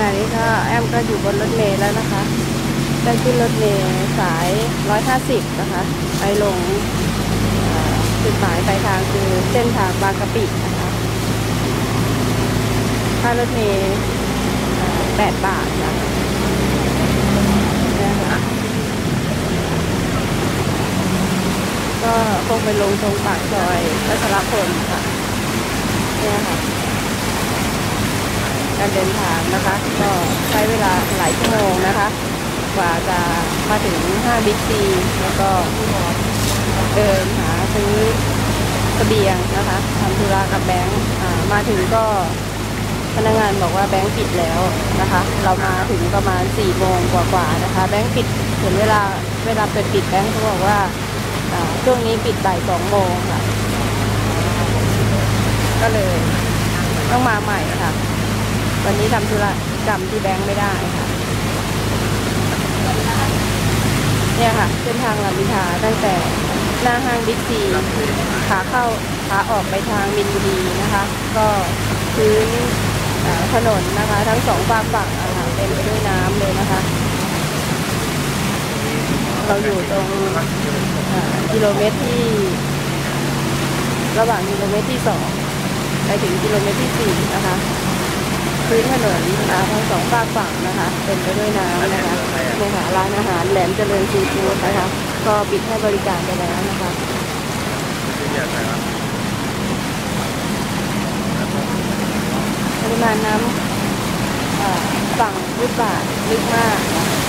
ณะนี้ก็แอมก็อยู่บนรถเมล์แล้วนะคะได้ขึ้นรถเมล์สาย 150 นะคะ ไปลงต่อจุดหมายปลายทางคือเส้นทางบางกะปินะคะค่ารถเมล์8บาทนะคะเนี่ยค่ะก็คงไปลงตรงปากซอยพัชรพลค่ะเนี่ยค่ะ การเดินทางนะคะ ก็ใช้เวลาหลายชั่วโมงนะคะ กว่าจะมาถึงห้าบิ๊กซีแล้วก็เดินหาซื้อเสบียงนะคะทำธุระกับแบงค์มาถึงก็พนักงานบอกว่าแบงค์ปิดแล้วนะคะ เรามาถึงประมาณ4ี่โมงกว่าๆนะคะ แบงค์ปิดถึงเวลาเวลาเปิดปิดแบงค์เขาบอกว่าอ่าช่วงนี้ปิดบ่ายสองโมงค่ะ ก็เลยต้องมาใหม่ค่ะ วันนี้ทำธุรกรรมที่แบงค์ไม่ได้ค่ะ เนี่ยค่ะ เส้นทางลำพิธาตั้งแต่หน้าห้างบิ๊กซีขาเข้าขาออกไปทางมินบุรีนะคะ ก็พื้นถนนนะคะ ทั้งสองฝากฝั่งค่ะเต็มไปด้วยน้ำเลยนะคะ เราอยู่ตรงกิโลเมตรที่ ระหว่างกิโลเมตรที่สองไปถึงกิโลเมตรที่สี่นะคะ พื้นถนนอ่าทั้งสองฝากฝั่งนะคะเป็นไปด้วยน้ำนะคะเนี่ค่ะร้านอาหารแหลมเจริญซีฟู้ดนะคะ ก็ปิดให้บริการไปแล้วนะคะปริมาณน้ำฝั่งฟุตบาทลึกมากนะ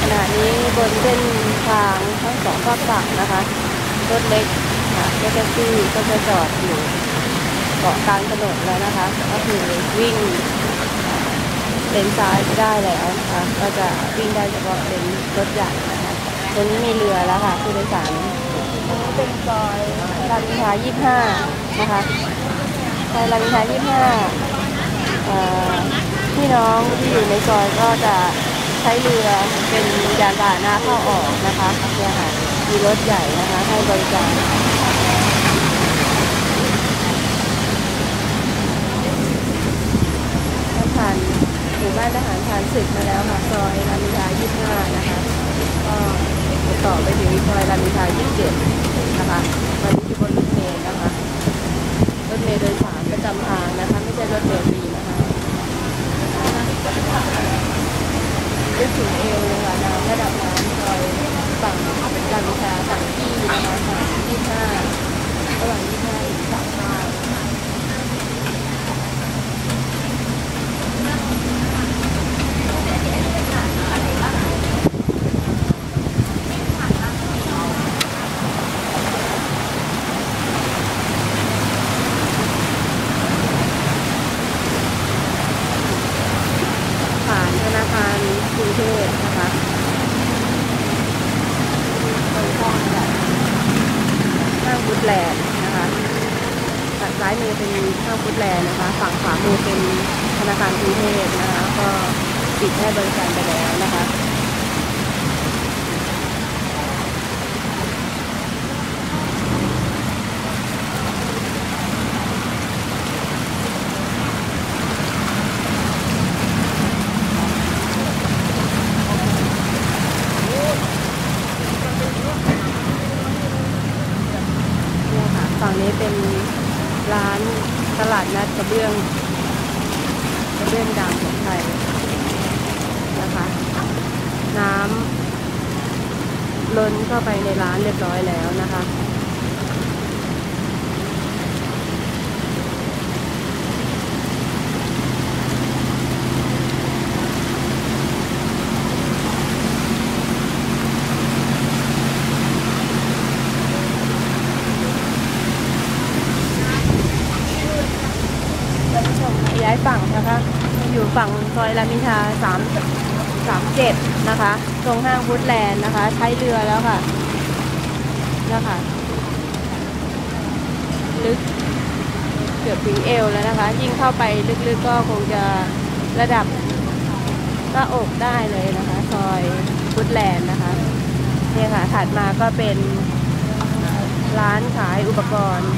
ขณะนี้บนเส้นทางทั้งสองฝากฝั่งนะคะรถเล็กค่ะรถแท็กซี่ก็จะจอดอยู่เกาะกลางถนนแล้วนะคะ ก็คือวิ่งเลนซ้ายไม่ได้แล้วนะคะก็จะวิ่งได้เฉพาะเลนรถใหญ่นะคะตรงนี้มีเรือแล้วค่ะผู้โดยสารตรงนี้เป็นซอยรามอินทรา25 นะคะซอยรามอินทรา25อ่อพี่น้องที่อยู่ในซอยก็จะใช้เรือเป็นยานพาหนะเข้าออกนะคะเนี่ยค่ะ มีรถใหญ่นะคะให้บริการถ้าผ่านหมู่บ้านทหารผ่านศึกมาแล้วค่ะซอยรามอินทรา25 นะคะ ก็ต่อไปถึงซอยรามอินทรา27 นะคะวันนี้อยู่บนรถเมล์นะคะ รถเมล์โดยสารประจำทางนะคะ ไม่ใช่รถเมล์ดีนะคะลึกถึงเอวเลยค่ะน้ำระดับน้ำซอยฝั่งรามอินทราฝั่งที่นะคะฝั่ง25ระหว่าง25ถึง35 ผ่านธนาคารกรุงเทพนะคะตรงช่องแบบห้างฟุตแลนด์นะคะฝั่งซ้ายมือเป็น แลนด์นะคะ ฝั่งขวามือเป็นธนาคารกรุงเทพนะคะ ก็ปิดให้บริการไปแล้วนะคะ เนี่ยค่ะฝั่งนี้เป็นร้านตลาดนัดกระเบื้องกระเบื้องดังของไทยนะคะ น้ำล้นเข้าไปในร้านเรียบร้อยแล้วนะคะ ท่านผู้ชมย้ายฝั่งนะคะ อยู่ฝั่งซอยรามินทาสามสามเจ็ดนะคะ ตรงห้างฟุตแลนด์นะคะ ใช้เรือแล้วค่ะแล้วค่ะลึกเกือบถึงเอวแล้วนะคะ ยิ่งเข้าไปลึกๆก็คงจะระดับก็อกได้เลยนะคะ ซอยฟุตแลนด์นะคะเนี่ยค่ะถัดมาก็เป็นร้านขายอุปกรณ์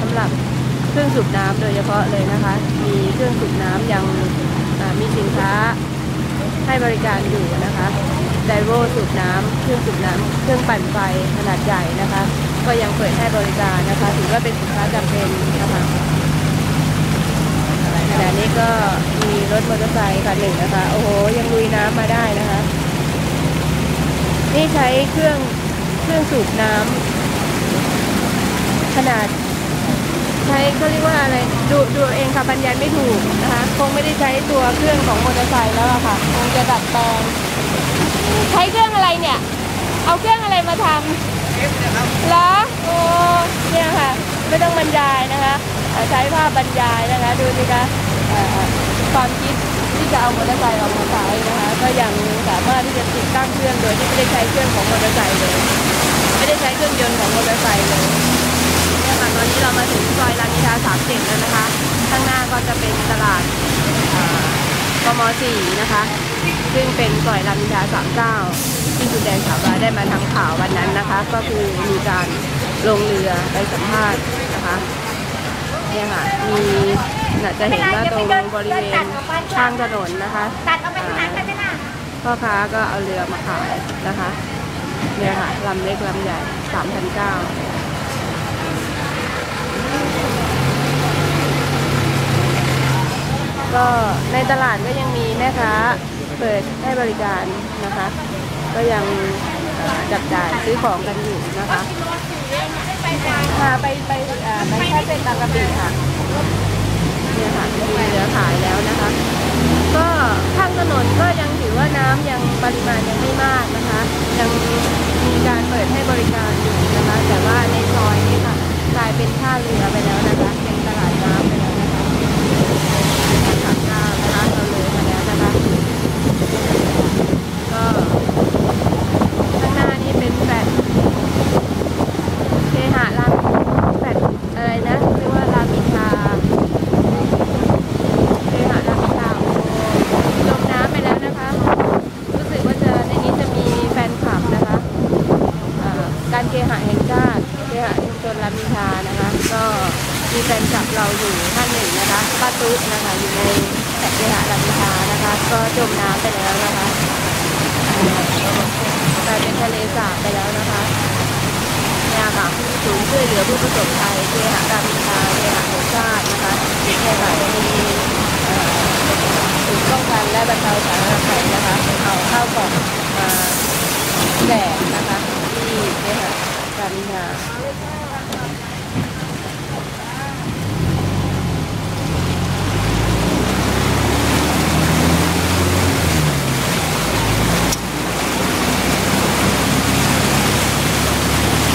สำหรับ เครื่องสูบน้ำโดยเฉพาะเลยนะคะ มีเครื่องสูบน้ำยังมีสินค้าให้บริการอยู่นะคะไดโวสูบน้ำเครื่องสูบน้ำเครื่องปั่นไฟขนาดใหญ่นะคะ ก็ยังเปิดให้บริการนะคะ ถือว่าเป็นสินค้าจำเป็นนะคะขณะนี้ก็มีรถมอเตอร์ไซค์คันหนึ่งนะคะ โอ้โห ยังลุยน้ำมาได้นะคะ นี่ใช้เครื่องเครื่องสูบน้ำขนาด ใช้เขาเรียกว่าอะไรดูดูเองค่ะบรรยายไม่ถูกนะคะคงไม่ได้ใช้ตัวเครื่องของมอเตอร์ไซค์แล้วอะค่ะคงจะดัดแปลงใช้เครื่องอะไรเนี่ย เอาเครื่องอะไรมาทำเหรอโอ้เนี่ยค่ะ ไม่ต้องบรรยายนะคะ ใช้ภาพบรรยายนะคะ ดูสิคะความคิดที่จะเอามอเตอร์ไซค์ออกมาขายนะคะ ก็ยังสามารถที่จะติดตั้งเครื่องโดยที่ไม่ได้ใช้เครื่องของมอเตอร์ไซค์เลย ไม่ได้ใช้เครื่องยนต์ของมอเตอร์ไซค์เลย ค่ะตอนนี้เรามาถึงซอยรามอินทราสามเจ็ดแล้วนะคะ ข้างหน้าก็จะเป็นตลาดอ่ากมสี่นะคะ ซึ่งเป็นซอยรามอินทราสามเก้าที่คุณแดงสาวาได้มาทำข่าววันนั้นนะคะ ก็คือมีการลงเรือไปสัมภาษณ์นะคะเนี่ยค่ะมีน่าจะเห็นว่าตรงบริเวณข้างถนนนะคะตัดเอาไปที่ร้านกันไหมล่ะพ่อค้าก็เอาเรือมาขายนะคะ เนี่ยค่ะลำเล็กลำใหญ่สามพันเก้า ก็ในตลาดก็ยังมีแม่ค้าเปิดให้บริการนะคะ ก็ยังจับจ่ายซื้อของกันอยู่นะคะค่ะไปไปไปแค่เส้นบากะปิค่ะเนี่ยค่ะมีเหลือขายแล้วนะคะ ก็ข้างถนนก็ยังถือว่าน้ำยังปริมาณยังไม่มากนะคะ ยังมีการเปิดให้บริการอยู่นะคะ แต่ว่าในซอยนี่ค่ะกลายเป็นท่าเรือไปแล้วนะคะเป็นตลาดน้ำไปแล้วนะคะสามเก้านะคะเราเลยมาแล้วนะคะ ก็ข้างหน้านี่เป็นแฟลตเคหะรามแฟลตอะไรนะเรียกว่ารามอินทรา เคหะรามอินทราโอ้จมน้ำไปแล้วนะคะ รู้สึกว่าจะในนี้จะมีแฟนคลับนะคะอ่าการเคหะแห่งชาติเคหะชุมชนรามอินทรานะคะ ก็มีแฟนคลับ เราอยู่ท่านหนึ่งนะคะป้าตุ๊นะคะอยู่ในแถบเคหะรามอินทรานะคะ ก็จมน้ำไปแล้วนะคะกลายเป็นทะเลสาบไปแล้วนะคะเนี่ยค่ะศูนย์ช่วยเหลือผู้ประสบภัยเคหะรามอินทราเคหะแห่งชาตินะคะเนี่ยค่มีศูนย์ป้องกันและบรรเทาสาธารณภัยนะคะเอาข้าวกล่องมาแจกนะคะที่เนี่ยค่ะการงาน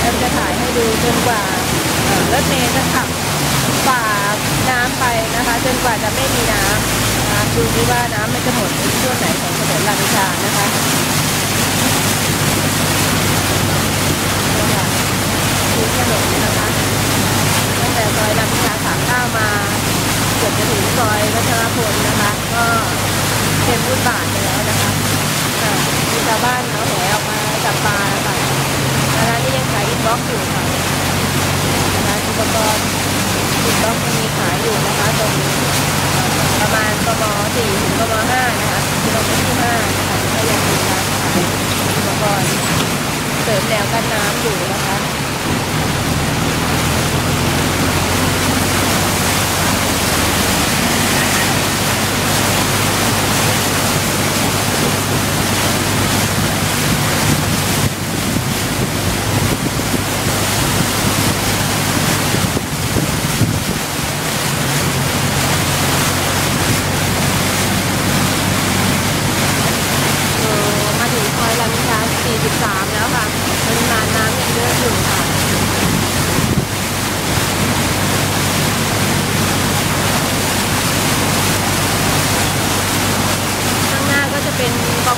เราจะถ่ายให้ดูจนกว่าเอ่อรถเมล์จะขับฝ่าน้ำไปนะคะ จนกว่าจะไม่มีน้ำนะคะ ดูดิว่าน้ำมันจะหมดในช่วงไหนของถนนลำชานะคะเนี่ค่ะคือถนนนะคะตั้งแต่ซอยลำชาสามเก้ามาเกือบจะถึงซอยวัชรพลนะคะ ก็เป็นฟุตบาทไปแล้วนะคะมีชาวบ้านเอาแหออกมาจับปลาค่ะนะคะนี่ยังขายอินบ็อกซ์อยู่ค่ะนะคะอุปกรณ์ติดล็อกยังมีขายอยู่นะคะตรงเอ่อประมาณ กมสี่ถึงกมห้านะคะกิโลเมตรที่ห้านะคะก็ยังมีร้านขายอุปกรณ์เสริมแนวกั้นน้ำอยู่นะคะ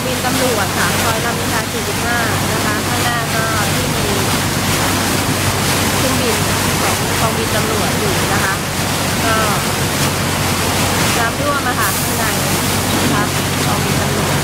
บินตำรวจค่ะซอยรามอินทรา45 นะคะ ข้างหน้าก็ที่มีเครื่องบินของกองบินตำรวจอยู่นะคะ ก็น้ำร่วมอะค่ะข้างในนะคะกองบินตำรวจ